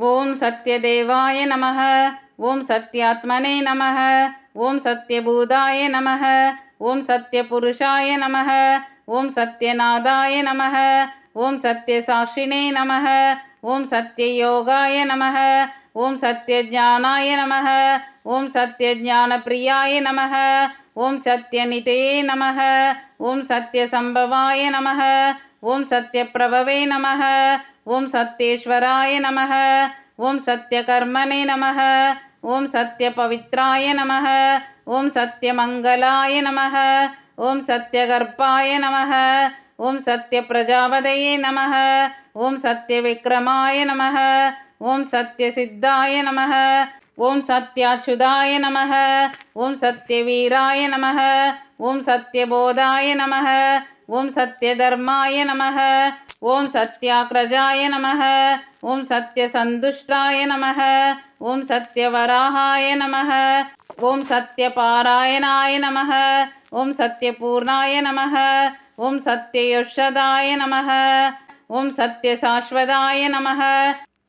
ஓம் சத்யதேவாய நமக ஓம் சத்யாத்மனே நமக ஓம் சத்யபூதாய நமக ஓம் சத்யபுருஷாய நமக ஓம் சத்யநாதாய நமக ஓம் சத்யசாட்சினே நமக ஓம் சத்யயோகாய நமக ஓம் சத்யஜானாய நமக ஓம் சத்யஜானப்பிரியாய நமக ஓம் சத்யநிதே நமः ஓம் சத்யசம்பவாய நமः ஓம் சத்யப்பிரபவே நமः ஓம் சத்யேஸ்வராய நமः ஓம் சத்யகர்மனே நமः ஓம் சத்யபவித்ராய நமः ஓம் சத்யமங்கலாய நமः ஓம் சத்யகர்ப்பாய நமः ஓம் சத்யபிரஜாபதயே நமः ஓம் சத்யவிக்ரமாய நமः ஓம் சத்யசித்தாய நமः ஓம் சத்யாச்சுதாய நமக ஓம் சத்யவீராய நமக ஓம் சத்யபோதாய நமக ஓம் சத்யதர்மாய நமக ஓம் சத்யாக்ரஜாய நமக ஓம் சத்யசந்துஷ்டாய நமக ஓம் சத்யவராகாய நமக ஓம் சத்யபாராயணாய நமக ஓம் சத்யபூர்ணாய நமக ஓம் சத்யயுஷதாய நமக ஓம் சத்யசாஸ்வதாய நமக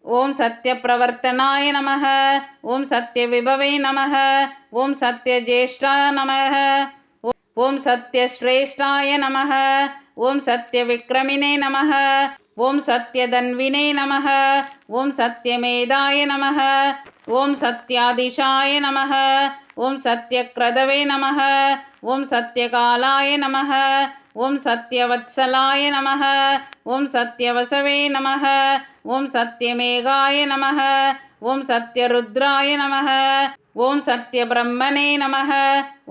ஓம் சத்யப்பிரவர்த்தனாய நமக. ஓம் சத்ய விபவை நமக. ஓம் சத்ய சத்யஜேஷ்டா நமக. ஓம் சத்ய ஸ்ரேஷ்டாய நமக. ஓம் சத்ய விக்ரமினே நமக. ஓம் சத்யதன்வினே நமக. ஓம் சத்யமேதாய நமக. ஓம் சத்யாதிஷாய நமः ஓம் சத்யக்ரதவே நமः ஓம் சத்யகாலாய நமः ஓம் சத்யவத்சலாய நமः ஓம் சத்யவசவே நமः ஓம் சத்யமேகாய நமः ஓம் சத்யருத்ராய நமः ஓம் சத்யபிரம்மணே நமः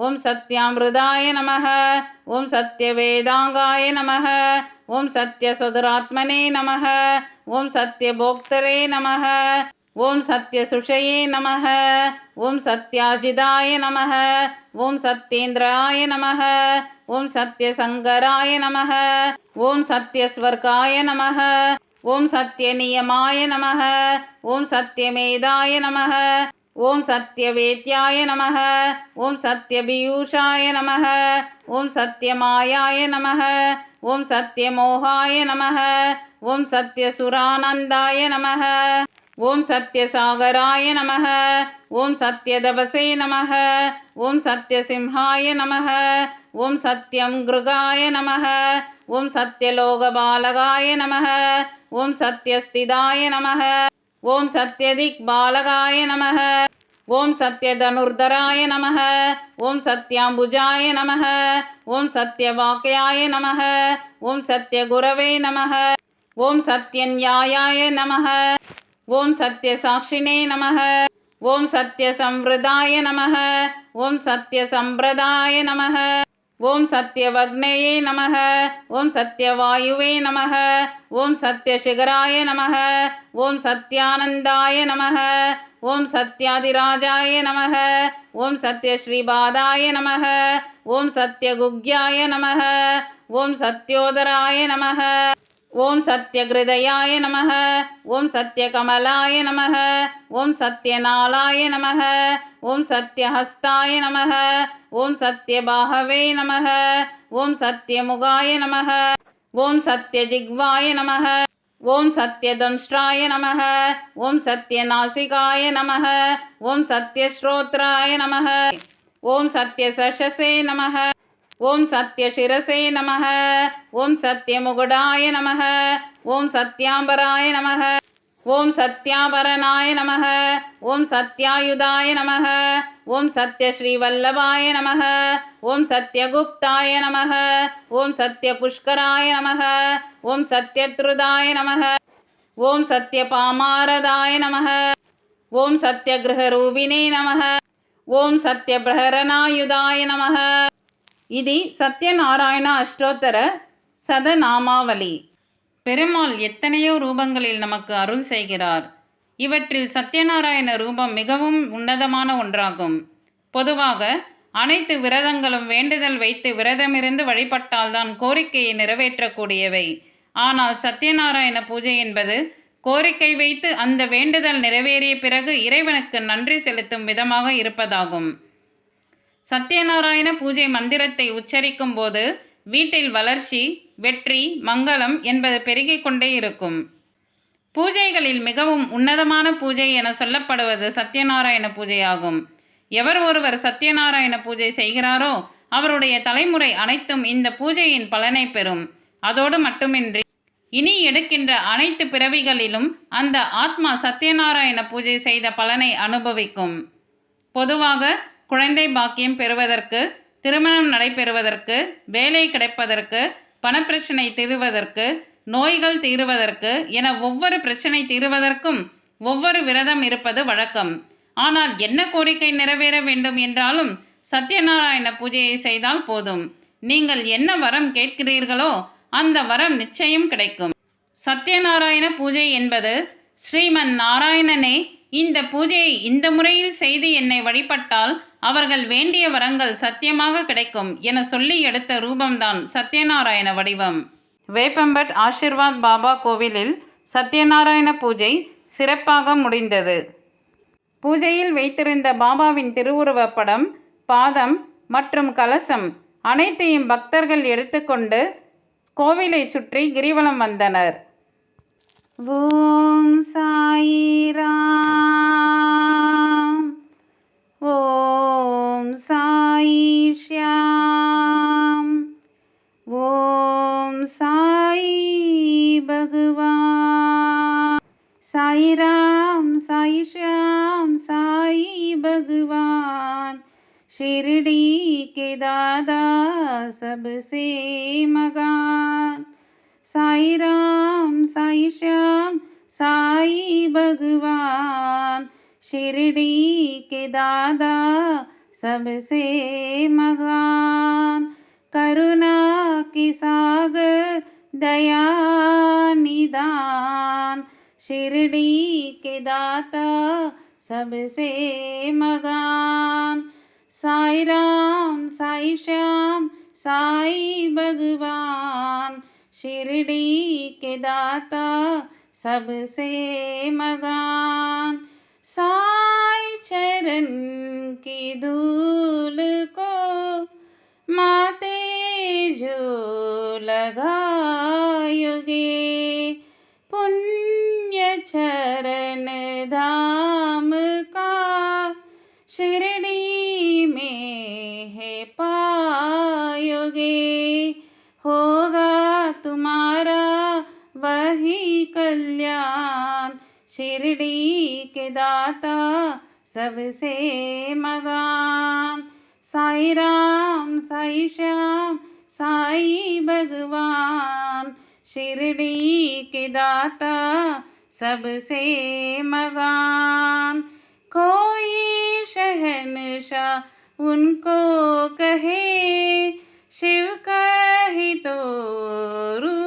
ஓம் சத்யாமிருதாய நமः ஓம் சத்யவேதாங்காய நமः ஓம் சத்யசுதராத்மனே நமः ஓம் சத்யபோக்தரே நமः ஓம் சத்ய சத்யசுஷயே நமக ஓம் சத்யாஜிதாய நமக ஓம் சத்யேந்திராய நமக ஓம் சத்யசங்கராய நமக ஓம் சத்யஸ்வர்காய நமக ஓம் சத்யநியமாய நமக ஓம் சத்யமேதாய நமக ஓம் சத்யவேத்யாய நமக ஓம் சத்யபியூஷாய நமக ஓம் சத்யமாயாய நமக ஓம் சத்யமோகாய நமக ஓம் சத்யசுரானந்தாய நமக ஓம் சத்யசாகராய நமः ஓம் சத்யதபசே நமः ஓம் சத்யசிம்ஹாய நமः ஓம் சத்யம் கிருகாய நமः ஓம் சத்யலோகபாலகாய நமः ஓம் சத்யஸ்திதாய நமः ஓம் சத்யதிக் பாலகாய நமः ஓம் சத்யதனுர்தராய நமः ஓம் சத்யாம்புஜாய நமः ஓம் சத்யவாக்கியாய நமः ஓம் சத்யகுரவே நமः ஓம் சத்யன்யாயாய நமः ஓம் சத்ய சாட்சினே நமக ஓம் சத்ய சம்பிரதாய நமக ஓம் சத்ய சம்பிரதாய நமக ஓம் சத்யவக்னயே நமக ஓம் சத்யவாயுவே நமக ஓம் சத்யசிகராய நமக ஓம் சத்யானந்தாய நமக ஓம் சத்யாதிராஜாய நமக ஓம் சத்யஸ்ரீபாதாய நமக ஓம் சத்யகுக்யாய நமக ஓம் சத்யோதராய நமக ஓம் சத்யகிருதயாய நமக ஓம் சத்யகமலாய நமக ஓம் சத்யநாளாய நமக ஓம் சத்யஹஸ்தாய நமக ஓம் சத்யபாகவே நமக ஓம் சத்யமுகாய நமக ஓம் சத்யஜிக்வாய நமக ஓம் சத்யதம்ஷ்டாய நமக ஓம் சத்யநாசிகாய நமக ஓம் சத்யஸ்ரோத்ராய நமக ஓம் சத்யசஷசே நமக ஓம் சத்ய சிரசே நமக ஓம் சத்ய முகுடாய நமக ஓம் சத்யாம்பராய நமக ஓம் சத்யாபரனாய நமக ஓம் சத்யாயுதாய நமக ஓம் சத்யஸ்ரீவல்லபாய நமக ஓம் சத்யகுப்தாய நமக ஓம் சத்யபுஷ்கராய நமக ஓம் சத்யத்ருதாய நமக ஓம் சத்யபாமாரதாய நமக ஓம் சத்யகிரகரூபிணே நமக ஓம் சத்யபிரஹரணாயுதாய நமக இது சத்யநாராயண அஷ்டோத்தர சதநாமாவளி. பெருமாள் எத்தனையோ ரூபங்களில் நமக்கு அருள் செய்கிறார். இவற்றில் சத்யநாராயண ரூபம் மிகவும் உன்னதமான ஒன்றாகும். பொதுவாக அனைத்து விரதங்களும் வேண்டுதல் வைத்து விரதமிருந்து வழிபட்டால்தான் கோரிக்கையை நிறைவேற்றக்கூடியவை. ஆனால் சத்யநாராயண பூஜை என்பது கோரிக்கை வைத்து அந்த வேண்டுதல் நிறைவேறிய பிறகு இறைவனுக்கு நன்றி செலுத்தும் விதமாக இருப்பதாகும். சத்யநாராயண பூஜை மந்திரத்தை உச்சரிக்கும் போது வீட்டில் வளர்ச்சி வெற்றி மங்களம் என்பது பெருகிக் கொண்டே இருக்கும். பூஜைகளில் மிகவும் உன்னதமான பூஜை என சொல்லப்படுவது சத்யநாராயண பூஜையாகும். எவர் ஒருவர் சத்யநாராயண பூஜை செய்கிறாரோ அவருடைய தலைமுறை அனைத்தும் இந்த பூஜையின் பலனை பெறும். அதோடு மட்டுமின்றி இனி எடுக்கின்ற அனைத்து பிறவிகளிலும் அந்த ஆத்மா சத்யநாராயண பூஜை செய்த பலனை அனுபவிக்கும். பொதுவாக குழந்தை பாக்கியம் பெறுவதற்கு திருமணம் நடைபெறுவதற்கு வேலை கிடைப்பதற்கு பணப்பிரச்சனை தீருவதற்கு நோய்கள் தீருவதற்கு என ஒவ்வொரு பிரச்சனை தீருவதற்கும் ஒவ்வொரு விரதம் இருப்பது வழக்கம். ஆனால் என்ன கோரிக்கை நிறைவேற வேண்டும் என்றாலும் சத்யநாராயண பூஜையை செய்தால் போதும். நீங்கள் என்ன வரம் கேட்கிறீர்களோ அந்த வரம் நிச்சயம் கிடைக்கும். சத்யநாராயண பூஜை என்பது ஸ்ரீமன் நாராயணனே இந்த பூஜையை இந்த முறையில் செய்து என்னை வழிபட்டால் அவர்கள் வேண்டிய வரங்கள் சத்தியமாக கிடைக்கும் என சொல்லி எடுத்த ரூபம்தான் சத்யநாராயண வடிவம். வேப்பம்பட் ஆஷிர்வாத் பாபா கோவிலில் சத்யநாராயண பூஜை சிறப்பாக முடிந்தது. பூஜையில் வைத்திருந்த பாபாவின் திருவுருவப் படம் பாதம் மற்றும் கலசம் அனைத்தையும் பக்தர்கள் எடுத்துக்கொண்டு கோவிலை சுற்றி கிரிவலம் வந்தனர். ॐ सा ॐ साई सा ॐ साई सा भगवा साई श्याम साई श शिरडी के दादा सबसे मगान। साई राम साई श्याम साई भगवान शिरडी के दादा सबसे मगान करुणा की सागर दया निदान। शिरडी के दाता सबसे मगान साई राम साई श्याम साई भगवान शिरडी के दाता सबसे मगान। साई चरण की धूल को माते जो लगायोगे। पुण्य चरण धाम कल्याण शिरडी के दाता सबसे मगान। साई राम, साई श्याम, साई भगवान, शिरडी के दाता सबसे मगान। कोई शहनशाह उनको कहे, शिव कहे तो रूप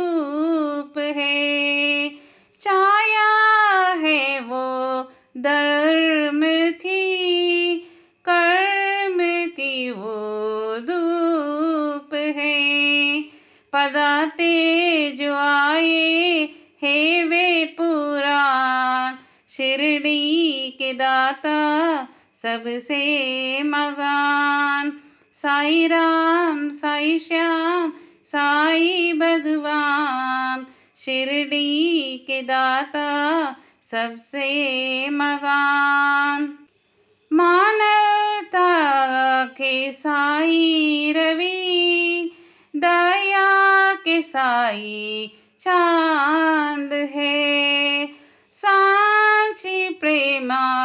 पदाते जो आए हे वेद पुराण। शिरडी के दाता सबसे मगान। साई राम, साई श्याम, साई भगवान। शिरडी के दाता सबसे मगान। मानवता के साई रवि। दया के साई चाँद है। सांची प्रेमा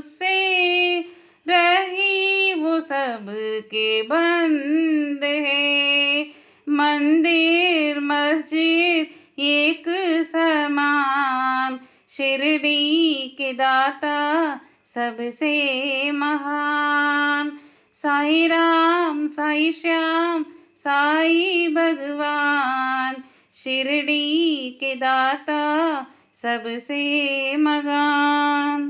से रही वो सब के बंद है। मंदिर, मस्जिद, एक समान, शिरडी के दाता सबसे महान। साई राम साई श्याम साई भगवान शिरडी के दाता सबसे மகான்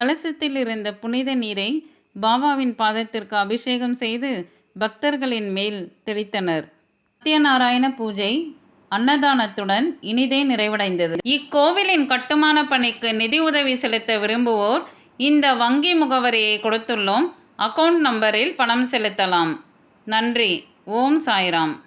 கலசத்தில் இருந்த புனித நீரை பாபாவின் பாதத்திற்கு அபிஷேகம் செய்து பக்தர்களின் மேல் தெளித்தனர் சத்யநாராயண பூஜை அன்னதானத்துடன் இனிதே நிறைவடைந்தது இக்கோவிலின் கட்டுமான பணிக்கு நிதி உதவி செலுத்த விரும்புவோர் இந்த வங்கி முகவரியை கொடுத்துள்ளோம் அக்கவுண்ட் நம்பரில் பணம் செலுத்தலாம். நன்றி. ஓம் சாய்ராம்.